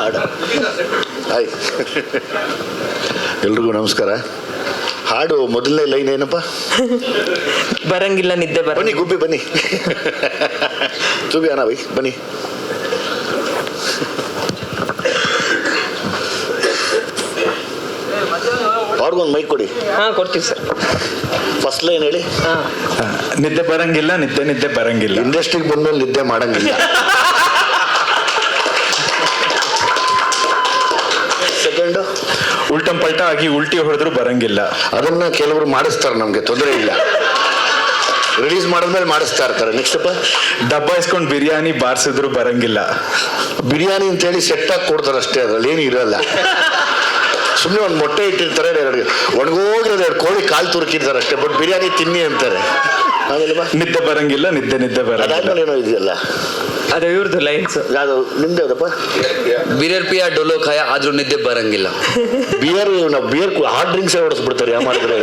ಹಾಡು. ಹಾಯ್. ಎಲ್ರಿಗೂ ನಮಸ್ಕಾರ. ಹಾಡು ಮೊದಲನೇ ಲೈನ್ ಏನಪ್ಪ? ಬರಂಗಿಲ್ಲ ನಿದ್ದೆ ಬರ ಬನ್ನಿ ಗುಬ್ಬಿ ಬನ್ನಿ. ತುಬಿ ಅಣ್ಣ ಬೈ ಬನ್ನಿ. ಅವ್ರಿಗೊಂದು ಮೈಕ್ ಕೊಡಿ. ಹಾ ಕೊಡ್ತೀವಿ ಸರ್. ಫಸ್ಟ್ ಲೈನ್ ಹೇಳಿ. ಹಾ. ನಿದ್ದೆ ಬರಂಗಿಲ್ಲ ನಿದ್ದೆ ನಿದ್ದೆ ಬರಂಗಿಲ್ಲ. ಇಂಡಸ್ಟ್ರಿಗೆ ಬಂದ್ಮೇಲೆ ನಿದ್ದೆ ಮಾಡಂಗಿಲ್ಲ. ಉಲ್ಟಂ ಪಲ್ಟ ಆಗಿ ಉಲ್ಟಿ ಹೊಡೆದ್ರು ಬರಂಗಿಲ್ಲ. ಅದನ್ನ ಕೆಲವರು ಮಾಡಿಸ್ತಾರೆ ನಮ್ಗೆ ತೊಂದರೆ ಇಲ್ಲ. ರಿಲೀಸ್ ಮಾಡಿದ್ಮೇಲೆ ಮಾಡಿಸ್ತಾ ಇರ್ತಾರೆ. ನೆಕ್ಸ್ಟ್ ಅಪ್ಪ. ಡಬ್ಬ ಇಸ್ಕೊಂಡು ಬಿರಿಯಾನಿ ಬಾರ್ಸಿದ್ರು ಬರಂಗಿಲ್ಲ. ಬಿರಿಯಾನಿ ಅಂತೇಳಿ ಸೆಟ್ ಆಗಿ ಕೊಡ್ತಾರೆ ಅಷ್ಟೇ ಅದ್ರಲ್ಲಿ ಏನು ಇರಲ್ಲ. ಸುಮ್ಮನೆ ಒಂದು ಮೊಟ್ಟೆ ಇಟ್ಟಿರ್ತಾರೆ ಎರಡು ಒಣಗೋಗಿರೋದು ಎರಡು ಕೋಳಿ ಕಾಲು ತುರುಕಿರ್ತಾರೆ ಅಷ್ಟೇ ಬಟ್ ಬಿರಿಯಾನಿ ತಿನ್ನಿ ಅಂತಾರೆ. ಆಮೇಲೆ ನಿದ್ದೆ ಬರಂಗಿಲ್ಲ ನಿದ್ದೆ ನಿದ್ದೆ ಅದಾದ್ಮೇಲೆ ಏನೋ ಇದೆಯಲ್ಲ. ಅದು ಇವ್ರದ್ದು ಲೈನ್ಸ್ ಅದು ನಿಮ್ದು ಯಾವ್ದಪ್ಪ? ಬಿಯರ್ ಪಿಯ ಡೊಲೋ ಖಾಯ ಆದ್ರೂ ನಿದ್ದೆ ಬರಂಗಿಲ್ಲ. ಬಿಯರ್ ನಾವು ಬಿಯರ್ ಹಾರ್ಡ್ ಡ್ರಿಂಕ್ಸ್ ಓಡಿಸ್ಬಿಡ್ತಾರೆ ಯಾವ ಮಾಡಿದ್ರೆ.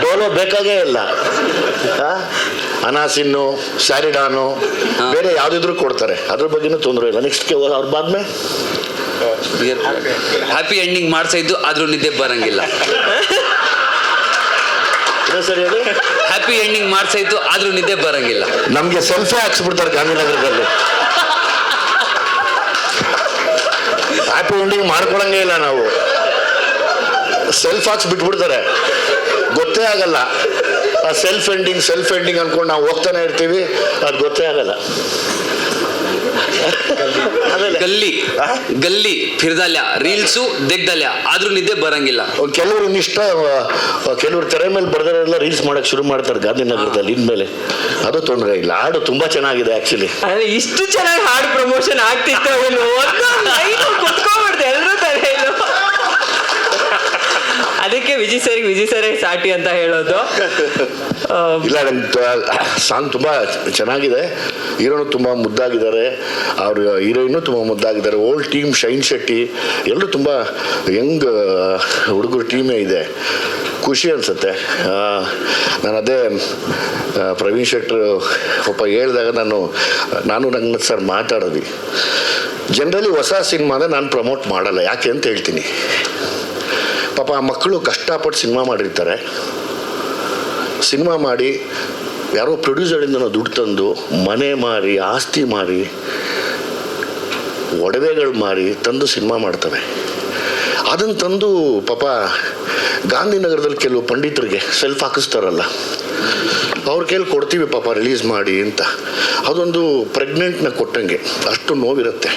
ಡೋಲೋ ಬೇಕಾಗೇ ಇಲ್ಲ. ಆ? ಅನಾಸಿನ್ನು ಸ್ಯಾರಿಡಾನು ಬೇರೆ ಯಾವ್ದಿದ್ರು ಕೊಡ್ತಾರೆ. ಅದ್ರ ಬಗ್ಗೆನೂ ತೊಂದರೆ ಇಲ್ಲ. ನೆಕ್ಸ್ಟ್ ಅವ್ರ ಬಾದ್ಮೆ ಬಿಯರ್ ಹ್ಯಾಪಿ ಎಂಡಿಂಗ್ ಮಾಡ್ತಾ ಇದ್ದು ಆದ್ರೂ ನಿದ್ದೆ ಬರಂಗಿಲ್ಲ. ಇನ್ನೊಂದ್ ಸರಿ ಹೇಳಿ ಹ್ಯಾಪಿ ಎಂಡಿಂಗ್ ಮಾಡ್ತಾ ಇತ್ತು ಆದ್ರೂ ನಿದ್ದೆ ಬರಂಗಿಲ್ಲ. ನಮ್ಗೆ ಸೆಲ್ಫಿ ಹಾಕ್ಸ್ಬಿಡ್ತಾರೆ ಗಾಂಧಿನಗರದಲ್ಲಿ. ಹ್ಯಾಪಿ ಎಂಡಿಂಗ್ ಮಾಡ್ಕೊಳಂಗೇ ಇಲ್ಲ ನಾವು. ಸೆಲ್ಫ್ ಹಾಕ್ಸ್ ಬಿಟ್ಬಿಡ್ತಾರೆ. ಗೊತ್ತೇ ಆಗಲ್ಲ. ಆ ಸೆಲ್ಫ್ ಎಂಡಿಂಗ್ ಸೆಲ್ಫ್ ಎಂಡಿಂಗ್ ಅನ್ಕೊಂಡು ನಾವು ಹೋಗ್ತಾನೆ ಇರ್ತೀವಿ ಅದು ಗೊತ್ತೇ ಆಗಲ್ಲ. ಗಲ್ಲಿ ಆ? ಗಲ್ಲಿ ಫಿರ್ದಲ್ಯ ರೀಲ್ಸು ದೆಗ್ದಲ್ಯ ಆದ್ರೂ ನಿದ್ದೆ ಬರಂಗಿಲ್ಲ. ಕೆಲವರು ಇನ್ನಿಷ್ಟ ಕೆಲವರು ತೆರೆ ಮೇಲೆ ಬರ್ದಾರೆಲ್ಲ ರೀಲ್ಸ್ ಮಾಡಕ್ ಶುರು ಮಾಡ್ತಾರೆ ಗಾಂಧಿನಗರದಲ್ಲಿ ಇನ್ಮೇಲೆ. ಅದು ತೊಂದರೆ ಇಲ್ಲ. ಹಾಡು ತುಂಬಾ ಚೆನ್ನಾಗಿದೆ ಆಕ್ಚುಲಿ ಇಷ್ಟು ಚೆನ್ನಾಗಿ ಹಾಡು ಪ್ರಮೋಷನ್ ಆಗ್ತಿತ್ತು ಒಂದು ಲೈನ್ ಕುತ್ಕೊಂಡ್ಬಿಡ್ತು ಎಲ್ಲರೂ ತಲೆಯಲ್ಲೂ ಅದಕ್ಕೆ ವಿಜಯ್ ಸರ್ ವಿಜಯ್ ಸರೇ ಸಾಟಿ ಅಂತ ಹೇಳೋದು. ಇಲ್ಲ ನಮ್ ಸಾಂಗ್ ತುಂಬ ಚೆನ್ನಾಗಿದೆ. ಹೀರೋನು ತುಂಬ ಮುದ್ದಾಗಿದ್ದಾರೆ. ಅವ್ರ ಹೀರೋಯಿನ್ ತುಂಬ ಮುದ್ದಾಗಿದ್ದಾರೆ. ಓಲ್ಡ್ ಟೀಮ್ ಶೈನ್ ಶೆಟ್ಟಿ, ಎಲ್ಲರೂ ತುಂಬ ಯಂಗ್ ಹುಡುಗರು ಟೀಮೇ ಇದೆ. ಖುಷಿ ಅನಿಸುತ್ತೆ. ನಾನು ಅದೇ ಪ್ರವೀಣ್ ಶೆಟ್ಟರು ಪಾಪ ಹೇಳಿದಾಗ ನಾನು ನಾನು ರಂಗನಾಥ್ ಸರ್ ಮಾತಾಡೋದು ಜನರಲಿ ಹೊಸ ಸಿನಿಮಾನ ನಾನು ಪ್ರಮೋಟ್ ಮಾಡಲ್ಲ. ಯಾಕೆ ಅಂತ ಹೇಳ್ತೀನಿ. ಪಾಪ ಆ ಮಕ್ಕಳು ಕಷ್ಟಪಟ್ಟು ಸಿನಿಮಾ ಮಾಡಿರ್ತಾರೆ. ಸಿನಿಮಾ ಮಾಡಿ ಯಾರೋ ಪ್ರೊಡ್ಯೂಸರಿಂದ ದುಡ್ಡು ತಂದು ಮನೆ ಮಾರಿ, ಆಸ್ತಿ ಮಾರಿ, ಒಡವೆಗಳು ಮಾರಿ ತಂದು ಸಿನಿಮಾ ಮಾಡ್ತವೆ. ಅದನ್ನು ತಂದು ಪಾಪ ಗಾಂಧಿನಗರದಲ್ಲಿ ಕೆಲವು ಪಂಡಿತರಿಗೆ ಸೆಲ್ಫ್ ಹಾಕಿಸ್ತಾರಲ್ಲ. ಅವ್ರ ಕೈಲಿ ಕೊಡ್ತೀವಿ ಪಾಪ ರಿಲೀಸ್ ಮಾಡಿ ಅಂತ. ಅದೊಂದು ಪ್ರೆಗ್ನೆಂಟ್ನ ಕೊಟ್ಟಂಗೆ ಅಷ್ಟು ನೋವಿರುತ್ತೆ.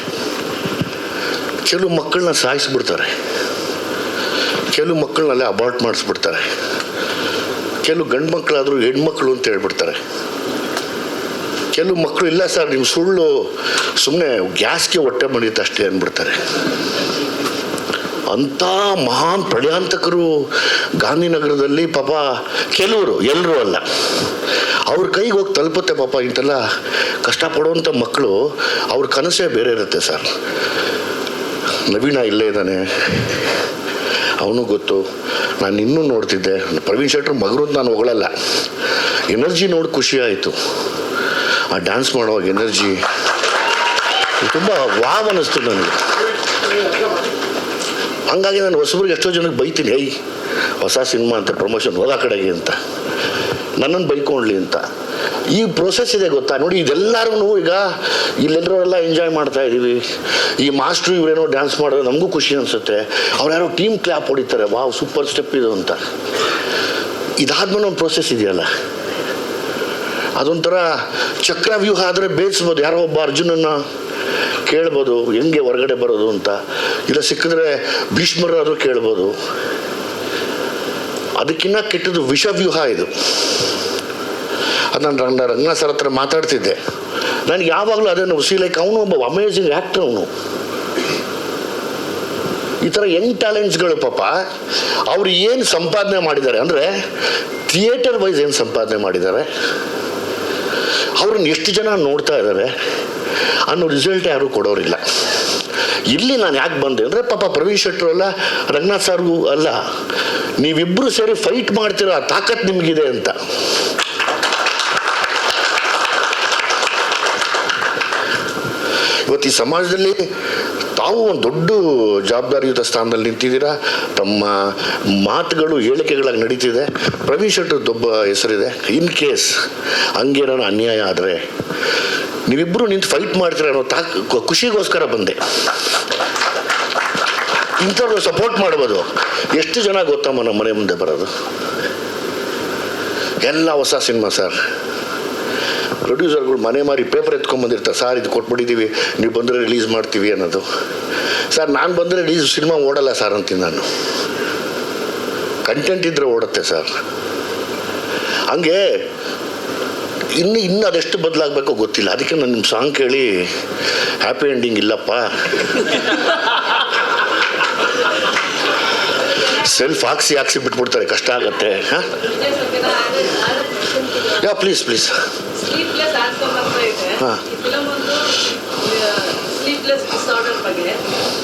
ಕೆಲವು ಮಕ್ಕಳನ್ನ ಸಾಯಿಸ್ಬಿಡ್ತಾರೆ. ಕೆಲವು ಮಕ್ಕಳನ್ನಲ್ಲೇ ಅಬಾರ್ಟ್ ಮಾಡಿಸ್ಬಿಡ್ತಾರೆ. ಕೆಲವು ಗಂಡು ಮಕ್ಕಳಾದರೂ ಹೆಣ್ಮಕ್ಳು ಅಂತ ಹೇಳ್ಬಿಡ್ತಾರೆ. ಕೆಲವು ಮಕ್ಕಳು ಇಲ್ಲ ಸರ್ ನಿಮ್ಮ ಸುಳ್ಳು ಸುಮ್ಮನೆ ಗ್ಯಾಸ್ಗೆ ಹೊಟ್ಟೆ ಬಂದಿತ್ತು ಅಷ್ಟೇ ಅಂದ್ಬಿಡ್ತಾರೆ. ಅಂಥ ಮಹಾನ್ ಪ್ರಳಯಾಂತಕರು ಗಾಂಧಿನಗರದಲ್ಲಿ ಪಾಪ ಕೆಲವರು ಎಲ್ಲರೂ ಅಲ್ಲ. ಅವ್ರ ಕೈಗೆ ಹೋಗಿ ತಲುಪುತ್ತೆ ಪಾಪ ಇಂತೆಲ್ಲ ಕಷ್ಟಪಡುವಂಥ ಮಕ್ಕಳು, ಅವ್ರ ಕನಸೇ ಬೇರೆ ಇರುತ್ತೆ ಸರ್. ನವೀನ ಇಲ್ಲೇ ಇದ್ದಾನೆ. ಅವನು ಗೊತ್ತು. ನಾನು ಇನ್ನೂ ನೋಡ್ತಿದ್ದೆ. ಪ್ರವೀಣ್ ಶೆಟ್ಟರ್ ಮಗರು ನಾನು ಹೊಗಳಲ್ಲ. ಎನರ್ಜಿ ನೋಡಿ ಖುಷಿ ಆಯಿತು. ಆ ಡ್ಯಾನ್ಸ್ ಮಾಡುವಾಗ ಎನರ್ಜಿ. ತುಂಬ ವಾವ್ ಅನ್ನಿಸ್ತು ನನಗೆ. ಹಂಗಾಗಿ ನಾನು ಹೊಸಬ್ರಿಗೆ ಎಷ್ಟೋ ಜನಕ್ಕೆ ಬೈತೀನಿ ಹೇಯ್ ಹೊಸ ಸಿನಿಮಾ ಅಂತ, ಪ್ರಮೋಷನ್ ಹೋದ ಕಡೆಗೆ ಅಂತ. ನನ್ನನ್ನು ಬೈಕೊಂಡ್ಲಿ ಅಂತ. ಈ ಪ್ರೋಸೆಸ್ ಇದೆ ಗೊತ್ತಾ? ನೋಡಿ ಇದೆಲ್ಲರೂ ಈಗ ಇಲ್ಲೆಲ್ಲರೂ ಎಲ್ಲ ಎಂಜಾಯ್ ಮಾಡ್ತಾ ಇದ್ದೀವಿ ಈ ಮಾಸ್ಟ್ರು ಇವರೇನೋ ಡ್ಯಾನ್ಸ್ ಮಾಡೋದು ನಮಗೂ ಖುಷಿ ಅನಿಸುತ್ತೆ. ಅವ್ರು ಯಾರೋ ಟೀಮ್ ಕ್ಲಾಪ್ ಹೊಡಿತಾರೆ. ವಾವ್ ಸೂಪರ್ ಸ್ಟೆಪ್ ಇದು ಅಂತ. ಇದಾದ್ಮೇಲೆ ಒಂದು ಪ್ರೋಸೆಸ್ ಇದೆಯಲ್ಲ? ಅದೊಂಥರ ಚಕ್ರವ್ಯೂಹ ಆದರೆ ಬೇಯಿಸ್ಬೋದು. ಯಾರೋ ಒಬ್ಬ ಅರ್ಜುನನ್ನ ಕೇಳ್ಬೋದು, ಹೆಂಗೆ ಹೊರಗಡೆ ಬರೋದು ಅಂತ. ಇಲ್ಲ ಸಿಕ್ಕಿದ್ರೆ ಭೀಷ್ಮರಾದರೂ ಕೇಳ್ಬೋದು. ಅದಕ್ಕಿನ್ನ ಕೆಟ್ಟದ್ದು ವಿಷವ್ಯೂಹ ಇದು. ಅದು ನಾನು ರಂಗ, ರಂಗನಾಥ್ ಸರ್ ಹತ್ರ ಮಾತಾಡ್ತಿದ್ದೆ. ನನಗೆ ಯಾವಾಗಲೂ ಅದನ್ನು ಸಿ ಲೈಕ್ ಅವನು ಒಬ್ಬ ಅಮೇಝಿಂಗ್ ಆ್ಯಕ್ಟರ್ ಅವನು. ಈ ಥರ ಯಂಗ್ ಟ್ಯಾಲೆಂಟ್ಸ್ಗಳು ಪಾಪ, ಅವ್ರು ಏನು ಸಂಪಾದನೆ ಮಾಡಿದ್ದಾರೆ ಅಂದರೆ ಥಿಯೇಟರ್ ವೈಸ್ ಏನು ಸಂಪಾದನೆ ಮಾಡಿದ್ದಾರೆ, ಅವ್ರನ್ನ ಎಷ್ಟು ಜನ ನೋಡ್ತಾ ಇದ್ದಾರೆ ಅನ್ನೋ ರಿಸಲ್ಟ್ ಯಾರು ಕೊಡೋರಿಲ್ಲ. ಇಲ್ಲಿ ನಾನು ಯಾಕೆ ಬಂದೆ ಅಂದರೆ, ಪಾಪ ಪ್ರವೀಣ್ ಶೆಟ್ಟರು ಅಲ್ಲ, ರಂಗನಾಥ್ ಸಾರ್ಗು ಅಲ್ಲ ನೀವಿಬ್ಬರು ಸೇರಿ ಫೈಟ್ ಮಾಡ್ತೀರ ಆ ತಾಕತ್ ನಿಮಗಿದೆ ಅಂತ. ಇವತ್ತು ಈ ಸಮಾಜದಲ್ಲಿ ತಾವು ಒಂದು ದೊಡ್ಡ ಜವಾಬ್ದಾರಿಯುತ ಸ್ಥಾನದಲ್ಲಿ ನಿಂತಿದ್ದೀರಾ? ತಮ್ಮ ಮಾತುಗಳು ಹೇಳಿಕೆಗಳಾಗಿ ನಡೀತಿದೆ. ಪ್ರವೀಣ್ ಶೆಟ್ಟರದ್ದೊಬ್ಬ ಹೆಸರಿದೆ, ಇನ್ ಕೇಸ್ ಹಂಗೇನಾರು ಅನ್ಯಾಯ ಆದರೆ ನೀವಿಬ್ಬರು ನಿಂತು ಫೈಟ್ ಮಾಡ್ತೀರ ಅನ್ನೋ ತಾಕ್ ಖುಷಿಗೋಸ್ಕರ ಬಂದೆ. ಇಂಥವ್ರು ಸಪೋರ್ಟ್ ಮಾಡ್ಬೋದು. ಎಷ್ಟು ಜನ ಗೊತ್ತಮ್ಮ ನಮ್ಮ ಮನೆ ಮುಂದೆ ಬರೋದು? ಎಲ್ಲ ಹೊಸ ಸಿನಿಮಾ ಸರ್ ಪ್ರೊಡ್ಯೂಸರ್ಗಳು ಮನೆ ಮಾರಿ ಪೇಪರ್ ಎತ್ಕೊಂಡ್ಬಂದಿರ್ತಾರೆ ಸರ್ ಇದು ಕೊಟ್ಬಿಟ್ಟಿದ್ದೀವಿ ನೀವು ಬಂದರೆ ರಿಲೀಸ್ ಮಾಡ್ತೀವಿ ಅನ್ನೋದು. ಸರ್ ನಾನು ಬಂದರೆ ರಿಲೀಸ್ ಸಿನಿಮಾ ಓಡಲ್ಲ ಸರ್ ಅಂತೀನಿ ನಾನು. ಕಂಟೆಂಟ್ ಇದ್ದರೆ ಓಡುತ್ತೆ ಸರ್ ಹಂಗೆ ಇನ್ನು ಇನ್ನು ಅದೆಷ್ಟು ಬದಲಾಗಬೇಕೋ ಗೊತ್ತಿಲ್ಲ. ಅದಕ್ಕೆ ನಾನು ನಿಮ್ಮ ಸಾಂಗ್ ಕೇಳಿ ಹ್ಯಾಪಿ ಎಂಡಿಂಗ್ ಇಲ್ಲಪ್ಪ. ಸೆಲ್ಫ್ ಹಾಕ್ಸಿ ಹಾಕ್ಸಿ ಬಿಟ್ಬಿಡ್ತಾರೆ ಕಷ್ಟ ಆಗತ್ತೆ. ಹಾಂ? ಯಾ ಪ್ಲೀಸ್ ಪ್ಲೀಸ್ ಹಾ.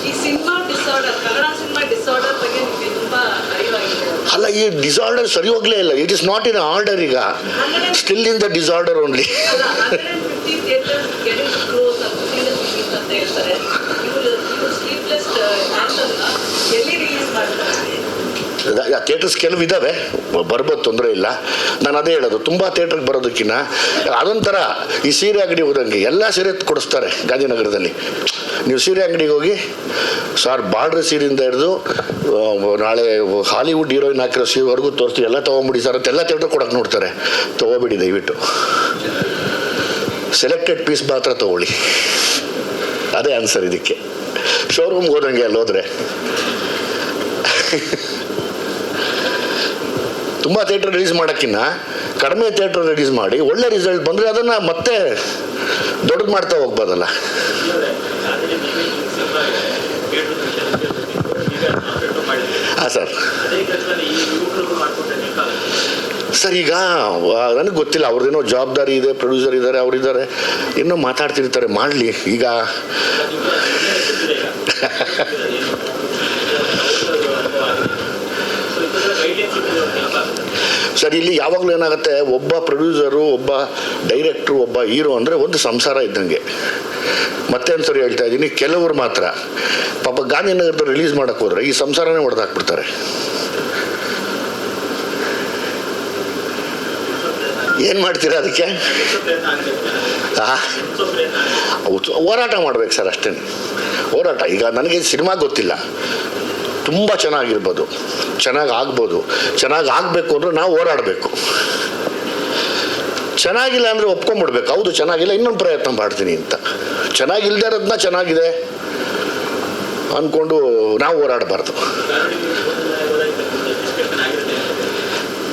ಈ cinema disorder Kannada cinema disorder ಬಗ್ಗೆ ನಿಮಗೆ ತುಂಬಾ ಅರಿವಾಗಿದೆ ಅಲ್ಲ ಈ ಡಿಸಾರ್ಡರ್ ಸರಿ ಹೋಗ್ಲೇ ಇಲ್ಲ. It is not in order ಈಗ. Still in the disorder only theatres ಕೆಲವು ಇದ್ದಾವೆ ಬರ್ಬೋದು ತೊಂದರೆ ಇಲ್ಲ. ನಾನು ಅದೇ ಹೇಳೋದು, ತುಂಬ ಥಿಯೇಟ್ರಿಗೆ ಬರೋದಕ್ಕಿಂತ ಅದೊಂಥರ ಈ ಸೀರೆ ಅಂಗಡಿ ಹೋದಂಗೆ ಎಲ್ಲ ಸೀರೆ ಕೊಡಿಸ್ತಾರೆ ಗಾಂಧಿನಗರದಲ್ಲಿ. ನೀವು ಸೀರೆ ಅಂಗಡಿಗೆ ಹೋಗಿ, ಸರ್, ಬಾರ್ಡ್ರ್ ಸೀರೆಯಿಂದ ಹಿಡಿದು ನಾಳೆ ಹಾಲಿವುಡ್ ಹೀರೋಯಿನ್ ಹಾಕಿರೋ ಸೀರೆವರೆಗೂ ತೋರಿಸ್ತೀವಿ, ಎಲ್ಲ ತೊಗೊಂಬಿಡಿ ಸರ್ ಅಂತ ಎಲ್ಲ ಥಿಯೇಟ್ರ್ ಕೊಡೋಕೆ ನೋಡ್ತಾರೆ. ತೊಗೊಬಿಡಿ ದಯವಿಟ್ಟು. ಸೆಲೆಕ್ಟೆಡ್ ಪೀಸ್ ಮಾತ್ರ ತೊಗೊಳ್ಳಿ. ಅದೇ ಆನ್ಸರ್ ಇದಕ್ಕೆ. ಶೋರೂಮ್ಗೆ ಹೋದಂಗೆ ಅಲ್ಲಿ ಹೋದರೆ. ತುಂಬ ಥಿಯೇಟರ್ ರಿಲೀಸ್ ಮಾಡೋಕ್ಕಿಂತ ಕಡಿಮೆ ಥಿಯೇಟರ್ ರಿಲೀಸ್ ಮಾಡಿ ಒಳ್ಳೆ ರಿಸಲ್ಟ್ ಬಂದರೆ ಅದನ್ನು ಮತ್ತೆ ದೊಡ್ಡದು ಮಾಡ್ತಾ ಹೋಗ್ಬೋದಲ್ಲ. ಹಾಂ, ಸರ್. ಸರ್, ಈಗ ನನಗೆ ಗೊತ್ತಿಲ್ಲ ಅವ್ರದ್ದೇನೋ ಜವಾಬ್ದಾರಿ ಇದೆ ಪ್ರೊಡ್ಯೂಸರ್ ಇದ್ದಾರೆ ಅವರಿದ್ದಾರೆ ಇನ್ನೂ ಮಾತಾಡ್ತಿರ್ತಾರೆ, ಮಾಡಲಿ. ಈಗ ಸರ್, ಇಲ್ಲಿ ಯಾವಾಗಲೂ ಏನಾಗುತ್ತೆ, ಒಬ್ಬ ಪ್ರೊಡ್ಯೂಸರು, ಒಬ್ಬ ಡೈರೆಕ್ಟ್ರು, ಒಬ್ಬ ಹೀರೋ ಅಂದರೆ ಒಂದು ಸಂಸಾರ ಇದ್ದಂಗೆ. ಮತ್ತೆ ಸರಿ ಹೇಳ್ತಾ ಇದ್ದೀನಿ, ಕೆಲವರು ಮಾತ್ರ. ಪಾಪ ಗಾಂಧಿನಗರದ ರಿಲೀಸ್ ಮಾಡೋಕ್ಕೆ ಹೋದ್ರೆ ಈ ಸಂಸಾರನೇ ಹೊಡೆದಾಕ್ಬಿಡ್ತಾರೆ ಏನು ಮಾಡ್ತೀರಾ ಅದಕ್ಕೆ? ಹೋರಾಟ ಮಾಡ್ಬೇಕು ಸರ್ ಅಷ್ಟೇ ಹೋರಾಟ, ಈಗ ನನಗೆ ಸಿನಿಮಾ ಗೊತ್ತಿಲ್ಲ. ತುಂಬ ಚೆನ್ನಾಗಿರ್ಬೋದು. ಚೆನ್ನಾಗಿ ಆಗ್ಬೋದು ಚೆನ್ನಾಗಿ ಆಗಬೇಕು ಅಂದ್ರೆ ನಾವು ಹೋರಾಡಬೇಕು ಚೆನ್ನಾಗಿಲ್ಲ ಅಂದರೆ ಒಪ್ಕೊಂಡ್ಬಿಡ್ಬೇಕು ಹೌದು, ಚೆನ್ನಾಗಿಲ್ಲ, ಇನ್ನೊಂದು ಪ್ರಯತ್ನ ಮಾಡ್ತೀನಿ ಅಂತ. ಚೆನ್ನಾಗಿಲ್ದೇ ಇರೋದನ್ನ ಚೆನ್ನಾಗಿದೆ ಅಂದ್ಕೊಂಡು ನಾವು ಹೋರಾಡಬಾರ್ದು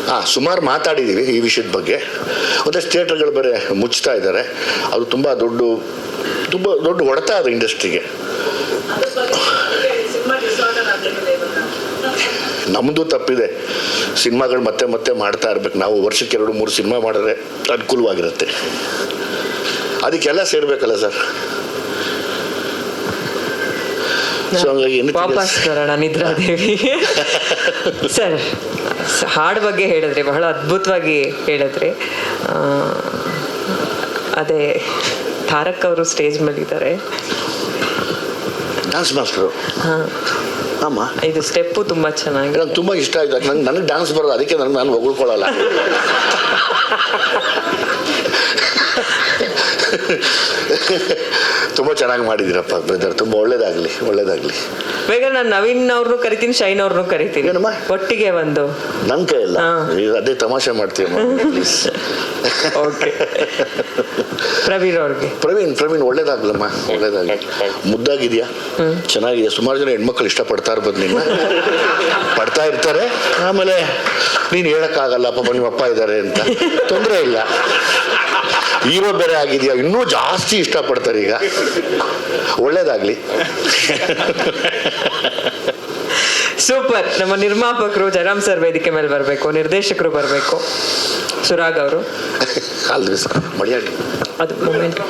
ಹಾಂ ಸುಮಾರು ಮಾತಾಡಿದ್ದೀವಿ ಈ ವಿಷಯದ ಬಗ್ಗೆ. ಒಂದಷ್ಟು ಥಿಯೇಟ್ರ್ಗಳು ಬೇರೆ ಮುಚ್ತಾ ಇದ್ದಾರೆ. ಅದು ತುಂಬ ದೊಡ್ಡ ತುಂಬ ದೊಡ್ಡ ಹೊಡೆತ ಅದು ಇಂಡಸ್ಟ್ರಿಗೆ ಅದ್ರ ಬಗ್ಗೆ ಸಿನಿಮಾ ಡಿಸಾರ್ಡರ್ ಆಗಲಿದೆ ಇವಾಗ ನಮ್ಮದು ತಪ್ಪಿದೆ. ಸಿನಿಮಾಗಳು ಮತ್ತೆ ಮತ್ತೆ ಮಾಡ್ತಾ ಇರ್ಬೇಕು. ನಾವು ವರ್ಷಕ್ಕೆ ಎರಡು ಮೂರು ಸಿನಿಮಾ ಮಾಡಿದ್ರೆ ಅನುಕೂಲವಾಗಿರುತ್ತೆ. ಅದಕ್ಕೆಲ್ಲ ಸೇರ್ಬೇಕಲ್ಲ ಸರ್? ವಾಪಸ್ ಬರೋಣ ನಿದ್ರಾದೇವಿ. ಸರ್ ಹಾಡು ಹಾಡ್ ಬಗ್ಗೆ ಹೇಳಿದ್ರೆ ಬಹಳ ಅದ್ಭುತವಾಗಿ ಹೇಳಿದ್ರೆ. ಅದೇ ತಾರಕ್ ಅವರು ಸ್ಟೇಜ್ ಮೇಲಿದ್ದಾರೆ. ಡ್ಯಾನ್ಸ್ ಮಾಸ್ಟರು ಆಮ ಇದು ಸ್ಟೆಪ್ಪು ತುಂಬ ಚೆನ್ನಾಗಿ ನಂಗೆ ತುಂಬ ಇಷ್ಟ ಆಯ್ತು. ನಂಗೆ ನನಗೆ ಡ್ಯಾನ್ಸ್ ಬರೋದು ಅದಕ್ಕೆ ನನಗೆ ನಾನು ಹೊಗಳ್ಕೊಳ್ಳಲ್ಲ. ತುಂಬ ಚೆನ್ನಾಗಿ ಮಾಡಿದಿರಪ್ಪ ಬ್ರದರ್. ತುಂಬ ಒಳ್ಳೇದಾಗಲಿ ಒಳ್ಳೇದಾಗಲಿ. ಬೇಗ ನಾನು ನವೀನ್ ಅವ್ರನ್ನು ಕರಿತೀನಿ ಶೈನ್ ಅವ್ರನ್ನೂ ಕರಿತೀನಿ. ಏನಮ್ಮ? ಒಟ್ಟಿಗೆ ಒಂದು ನನ್ನ ಕೈಯಲ್ಲ. ಈಗ ಅದೇ ತಮಾಷೆ ಮಾಡ್ತೀವಮ್ಮ ಪ್ಲೀಸ್ ಓಕೆ. ಪ್ರವೀಣ್ ಅವ್ರಿಗೆ. ಪ್ರವೀಣ್ ಪ್ರವೀಣ್ ಒಳ್ಳೇದಾಗ್ಲಮ್ಮ ಒಳ್ಳೇದಾಗಲಿ. ಮುದ್ದಾಗಿದೆಯಾ? ಚೆನ್ನಾಗಿದೆ. ಸುಮಾರು ಜನ ಹೆಣ್ಮಕ್ಳು ಇಷ್ಟಪಡ್ತಾ ಇರ್ಬೋದು ನಿನ್ನ. ಪಡ್ತಾ ಇರ್ತಾರೆ. ಆಮೇಲೆ ನೀನು ಹೇಳೋಕ್ಕಾಗಲ್ಲ ಪಾಪ ನಿಮ್ಮ ಅಪ್ಪ ಇದ್ದಾರೆ ಅಂತ. ತೊಂದರೆ ಇಲ್ಲ. ಹೀರೋ ಬೇರೆ ಆಗಿದೆಯಾ? ಇನ್ನೂ ಜಾಸ್ತಿ ಇಷ್ಟಪಡ್ತಾರೆ ಈಗ. ಒಳ್ಳೇದಾಗ್ಲಿ. ಸೂಪರ್. ನಮ್ಮ ನಿರ್ಮಾಪಕರು ಜಯರಾಮ್ ಸರ್ ವೇದಿಕೆ ಮೇಲೆ ಬರಬೇಕು ನಿರ್ದೇಶಕರು ಬರಬೇಕು. ಸುರಾಗ್ ಅವರು. ಅಲ್ರಿ ಸರ್ ತನಿ ಅದು ಮೂಮೆಂಟ್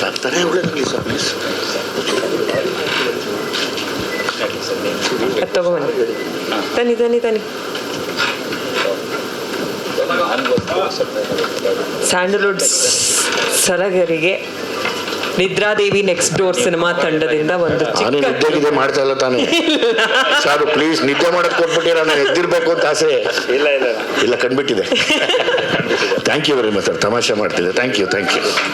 ಸರ್ ತಾನೇ ಒಳ್ಳೇದಾಗಲಿ ಸರ್ ಪ್ಲೀಸ್ ಅದು ತಗೊಂಬನ್ನಿ ತನ್ನಿ ತನ್ನಿ ತನ್ನಿ. ಸ್ಯಾಂಡಲ್ವುಡ್ ಸರಗರಿಗೆ ನಿದ್ರಾದೇವಿ ನೆಕ್ಸ್ಟ್ ಡೋರ್ ಸಿನಿಮಾ ತಂಡದಿಂದ ಒಂದು ನಾನು ನಿದ್ದೆ ಗಿದ್ದೆ ಮಾಡ್ತಾ ಇಲ್ಲ ತಾನೇ. ಸಾರು ಪ್ಲೀಸ್ ನಿದ್ದೆ ಮಾಡೋಕೆ ಕೊಟ್ಬಿಟ್ಟಿರ ನಾನು ಎದ್ದಿರ್ಬೇಕು ಅಂತ ಆಸೆ. ಇಲ್ಲ ಇಲ್ಲ. ಇಲ್ಲ ಕಂಡ್ಬಿಟ್ಟಿದೆ thank you very much sir ತಮಾಷೆ ಮಾಡ್ತಿದ್ದೆ. Thank you thank you